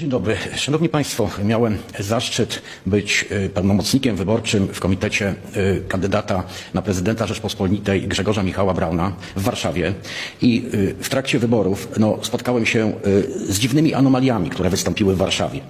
Dzień dobry. Szanowni Państwo, miałem zaszczyt być y, pełnomocnikiem wyborczym w komitecie y, kandydata na prezydenta Rzeczpospolitej Grzegorza Michała Brauna w Warszawie i y, w trakcie wyborów no, spotkałem się z dziwnymi anomaliami, które wystąpiły w Warszawie.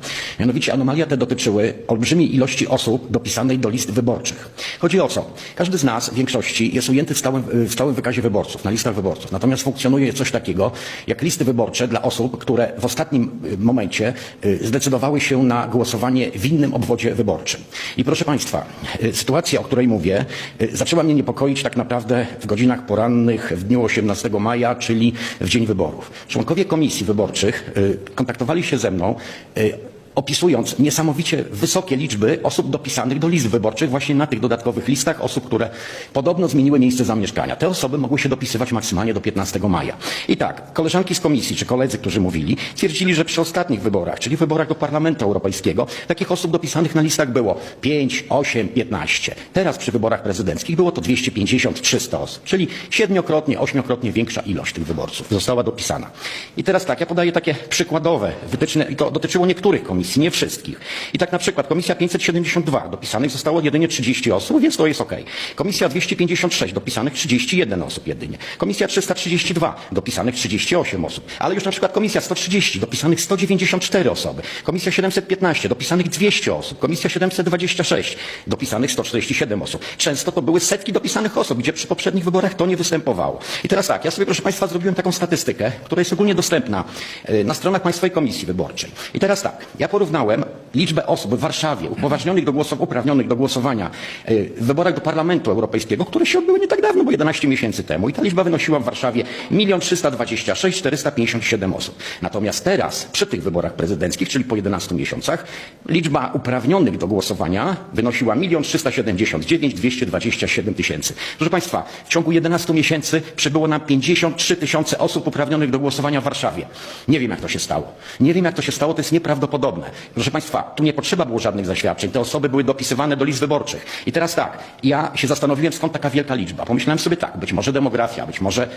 Mianowicie anomalia te dotyczyły olbrzymiej ilości osób dopisanej do list wyborczych. Chodzi o co? Każdy z nas w większości jest ujęty w stałym, w stałym wykazie wyborców, na listach wyborców. Natomiast funkcjonuje coś takiego jak listy wyborcze dla osób, które w ostatnim momencie zdecydowały się na głosowanie w innym obwodzie wyborczym. I proszę Państwa, y, sytuacja, o której mówię, y, zaczęła mnie niepokoić tak naprawdę w godzinach porannych w dniu 18 maja, czyli w dzień wyborów. Członkowie komisji wyborczych y, kontaktowali się ze mną y, opisując niesamowicie wysokie liczby osób dopisanych do list wyborczych właśnie na tych dodatkowych listach, osób, które podobno zmieniły miejsce zamieszkania. Te osoby mogły się dopisywać maksymalnie do 15 maja. I tak, koleżanki z komisji, czy koledzy, którzy mówili, twierdzili, że przy ostatnich wyborach, czyli wyborach do Parlamentu Europejskiego, takich osób dopisanych na listach było 5, 8, 15. Teraz przy wyborach prezydenckich było to 250, 300 osób, czyli siedmiokrotnie, ośmiokrotnie większa ilość tych wyborców została dopisana. I teraz tak, ja podaję takie przykładowe wytyczne, i to dotyczyło niektórych komisji, nie wszystkich. I tak na przykład komisja 572, dopisanych zostało jedynie 30 osób, więc to jest ok. Komisja 256, dopisanych 31 osób jedynie. Komisja 332, dopisanych 38 osób. Ale już na przykład komisja 130, dopisanych 194 osoby. Komisja 715, dopisanych 200 osób. Komisja 726, dopisanych 147 osób. Często to były setki dopisanych osób, gdzie przy poprzednich wyborach to nie występowało. I teraz tak, ja sobie proszę Państwa zrobiłem taką statystykę, która jest ogólnie dostępna e, na stronach Państwowej Komisji Wyborczej. I teraz tak, ja porównałem liczbę osób w Warszawie upoważnionych do głosowania, uprawnionych do głosowania e, w wyborach do Parlamentu Europejskiego, które się odbyły nie tak dawno, bo 11 miesięcy temu. I ta liczba wynosiła w Warszawie 1 326 457 osób. Natomiast teraz, przy tych wyborach prezydenckich, czyli po 11 miesiącach, liczba uprawnionych do głosowania wynosiła 1 379 227 tysięcy. Proszę Państwa, w ciągu 11 miesięcy przybyło nam 53 tysiące osób uprawnionych do głosowania w Warszawie. Nie wiem, jak to się stało. Nie wiem, jak to się stało, to jest nieprawdopodobne. Proszę Państwa, tu nie potrzeba było żadnych zaświadczeń. Te osoby były dopisywane do list wyborczych. I teraz tak, ja się zastanowiłem, skąd taka wielka liczba. Pomyślałem sobie tak, być może demografia, być może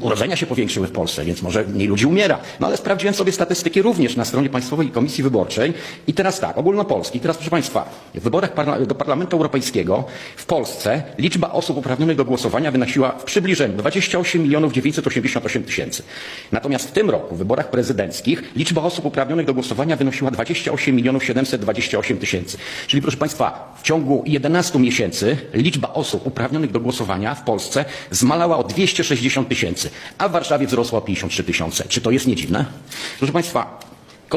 urodzenia się powiększyły w Polsce, więc może mniej ludzi umiera. No ale sprawdziłem sobie statystyki również na stronie Państwowej Komisji Wyborczej. I teraz tak, ogólnopolski. Teraz proszę Państwa, w wyborach do Parlamentu Europejskiego w Polsce liczba osób uprawnionych do głosowania wynosiła w przybliżeniu 28 milionów 988 tysięcy. Natomiast w tym roku, w wyborach prezydenckich, liczba osób uprawnionych do głosowania wynosiła 28 milionów 728 tysięcy. Czyli proszę Państwa, w ciągu 11 miesięcy liczba osób uprawnionych do głosowania w Polsce zmalała o 260 tysięcy, a w Warszawie wzrosła o 53 tysiące. Czy to jest nie dziwne? Proszę Państwa,